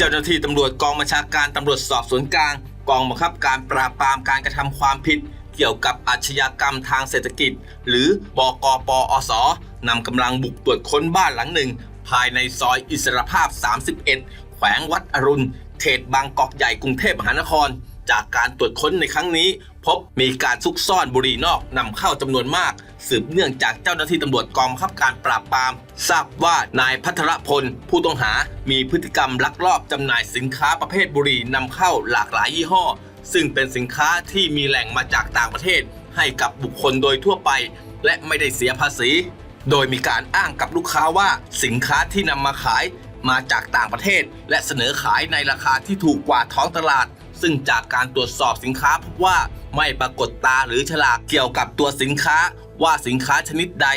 จ้าหน้าที่ตำรวจกองบัญชาการตำรวจสอบสวนกลาง กองบังคับการปราบปรามการกระทำความผิด เกี่ยวกับอาชญากรรมทางเศรษฐกิจ หรือบกปอสนำกำลังบุกตรวจค้นบ้านหลังหนึ่ง ภายในซอยอิสรภาพ 31 แขวงวัดอรุณ เขตบางกอกใหญ่กรุงเทพมหานคร จากการตรวจค้นในครั้งนี้ พบมีการซุกซ่อนบุหรี่นอกนำเข้าจำนวนมาก สืบเนื่องจากเจ้าหน้าที่ตำรวจกองบังคับการปราบปราม ทราบว่านายพัทรพล ผู้ต้องหามีพฤติกรรมลักลอบจำหน่ายสินค้าประเภทบุหรี่นำเข้าหลากหลายยี่ห้อ ซึ่งเป็นสินค้าที่มีแหล่งมาจากต่างประเทศ ให้กับบุคคลโดยทั่วไป และไม่ได้เสียภาษี โดยมีการอ้างกับลูกค้าว่าสินค้าที่นำมาขายมาจากต่างประเทศ และเสนอขายในราคาที่ถูกกว่าท้องตลาด ซึ่งจากการตรวจสอบสินค้าพบว่าไม่ปรากฏตาหรือฉลากเกี่ยวกับตัวสินค้า ว่าสินค้าชนิดใด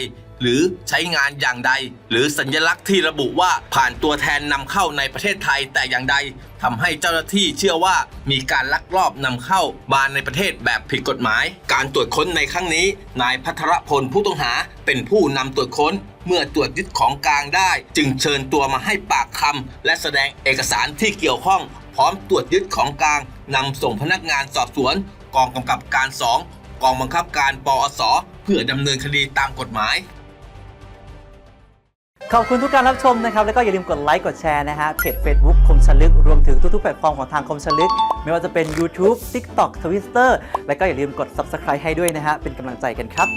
หรือใช้งานอย่างใด หรือสัญลักษณ์ที่ระบุว่าผ่านตัวแทนนำเข้าในประเทศไทยแต่อย่างใดทำให้เจ้าหน้าที่เชื่อว่ามีการลักลอบนำเข้ามาในประเทศแบบผิดกฎหมาย การตรวจค้นในครั้งนี้ นายพัทรพลผู้ต้องหาเป็นผู้นำตรวจค้นเมื่อตรวจยึดของกลางได้ จึงเชิญตัวมาให้ปากคำและแสดงเอกสารที่เกี่ยวข้อง ร้อมตรวจยึดของกลางนำส่งพนักงานสอบสวน กองกำกับการ 2 กองบังคับการปอสเพื่อดำเนินคดีตามกฎหมาย ขอบคุณทุกการรับชมนะครับ แล้วก็อย่าลืมกดไลค์ กดแชร์นะฮะเพจ Facebook คมชลึก รวมถึงทุกๆแพลตฟอร์มของทางคมชลึก ไม่ว่าจะเป็น YouTube TikTok Twitter แล้วก็อย่าลืมกด Subscribe ให้ด้วยนะฮะเป็นกำลังใจกันครับ